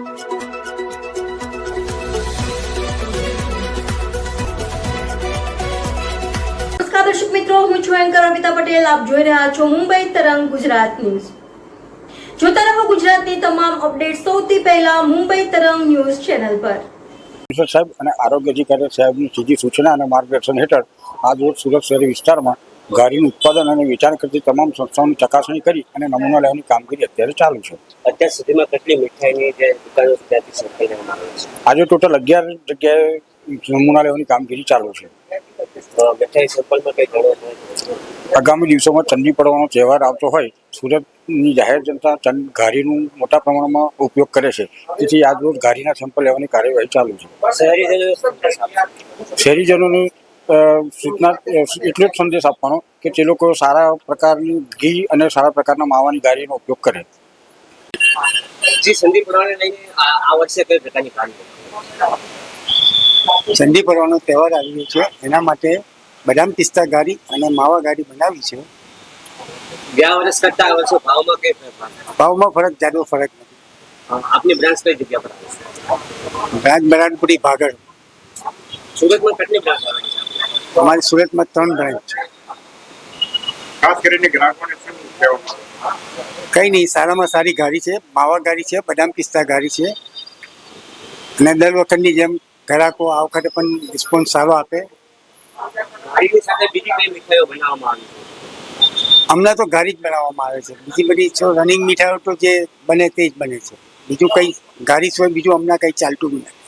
નમસ્કાર દર્શક મિત્રો, હું છું એન્કર અમિતા પટેલ. આપ જોઈ રહ્યા છો મુંબઈ તરંગ ગુજરાત ન્યૂઝ. જોતા રહો ગુજરાતની તમામ અપડેટ સૌથી પહેલા મુંબઈ તરંગ ન્યૂઝ ચેનલ પર. સાહેબ અને આરોગ્ય અધિકારી સાહેબની સીધી સૂચના અને માર્ગદર્શન હેઠળ આજરોજ સુરત શહેરી વિસ્તારમાં ગાડીનું ઉત્પાદન અને વેચાણ કરતી તમામ સંસ્થાઓની ચકાસણી કરી અને નમૂના લેવાની કામગીરી અત્યારે ચાલુ છે. અત્યાર સુધીમાં કેટલી મીઠાઈની જે દુકાનો આજે ટોટલ અગિયાર જગ્યાએ નમૂના લેવાની કામગીરી ચાલુ છે. આગામી દિવસોમાં ચંદી પડવાનો તહેવાર આવતો હોય સુરતની જાહેર જનતા ચંદ ઘારીનું મોટા પ્રમાણમાં ઉપયોગ કરે છે. તેથી આજરોજ ઘારીના સેમ્પલ લેવાની કાર્યવાહી ચાલુ છે. શહેરીજનોને સૂચના એટલો જ સંદેશ આપવાનો કે તે લોકો સારા પ્રકારની ઘી અને સારા પ્રકારના માવાની ગાડીનો ઉપયોગ કરે. જી સંદીપ પુરાણે લઈને આ વર્ષે કઈ પ્રકારની તહેવાર આવ્યો છે. એના માટે બદામ પિસ્તા ગાડી અને માવા ગાડી બનાવી છે. ગયા વર્ષ કરતા આ વર્ષે ભાવમાં કઈ ફેરફાર ભાવમાં ફરક જાડો ફરક નથી. આપની બ્રાન્ચ કઈ જગ્યા પર આવે છે? બ્રાન્ચ બરાનપુરી ભાગળ. સુરતમાં કેટલી બ્રાન્ચ આવે છે? અમારી સુરતમાં ત્રણ બ્રાન્ચ છે. ખાસ કરીને ગ્રાહકોને શું કંઈ નહીં સારામાં સારી ગાડી છે માવા ગાડી છે બદામ પિસ્તા ગાડી છે. અને દર વખતની જેમ ગ્રાહકો આ વખતે પણ રિસ્પોન્સ સારો આપે. સાથે બીજી કઈ મીઠાઈઓ બનાવવામાં આવી હમણાં તો ગાડી જ બનાવવામાં આવે છે. બીજી બધી જો રનિંગ મીઠાઈઓ તો જે બને તે જ બને છે. બીજું કંઈ ગાડી સિવાય બીજું હમણાં કંઈ ચાલતું બી નથી.